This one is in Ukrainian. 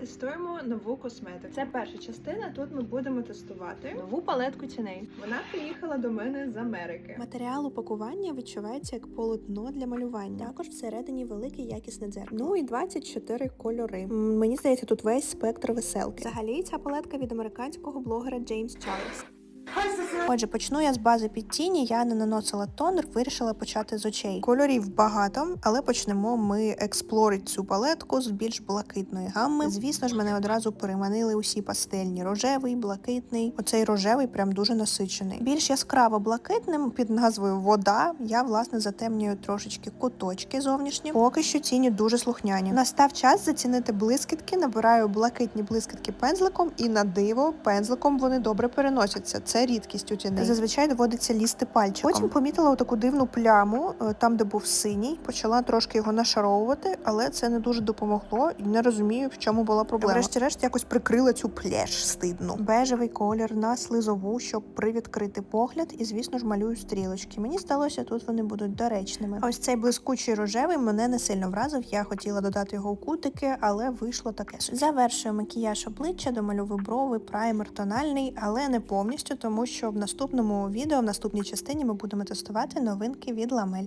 Тестуємо нову косметику. Це перша частина. Тут ми будемо тестувати нову палетку тіней. Вона приїхала до мене з Америки. Матеріал упакування відчувається як полотно для малювання. Також всередині велике якісне дзеркало. Ну і 24 кольори. Мені здається, тут весь спектр веселки. Взагалі, ця палетка від американського блогера Джеймс Чарльз. Отже, почну я з бази під тіні. Я не наносила тонер, вирішила почати з очей. Кольорів багато, але почнемо ми експлорити цю палетку з більш блакитної гамми. Звісно ж, мене одразу переманили усі пастельні: рожевий, блакитний. Оцей рожевий прям дуже насичений. Більш яскраво блакитним під назвою Вода. Я власне затемнюю трошечки куточки зовнішні. Поки що тіні дуже слухняні. Настав час зацінити блискітки. Набираю блакитні блискітки пензликом, і на диво пензликом вони добре переносяться. Це рідкість у тіни. Зазвичай доводиться лізти пальчиком. Потім помітила таку дивну пляму, е, там, де був синій. Почала трошки його нашаровувати, але це не дуже допомогло і не розумію, в чому була проблема. Врешті-решт якось прикрила цю пляж стидну. Бежевий колір на слизову, щоб привідкрити погляд, і звісно ж малюю стрілочки. Мені здалося, тут вони будуть доречними. А ось цей блискучий рожевий мене не сильно вразив. Я хотіла додати його у кутики, але вийшло таке. Завершую макіяж обличчя, домальовую брови, праймер тональний, але не повністю, тому що в наступному відео, в наступній частині, ми будемо тестувати новинки від Ламель.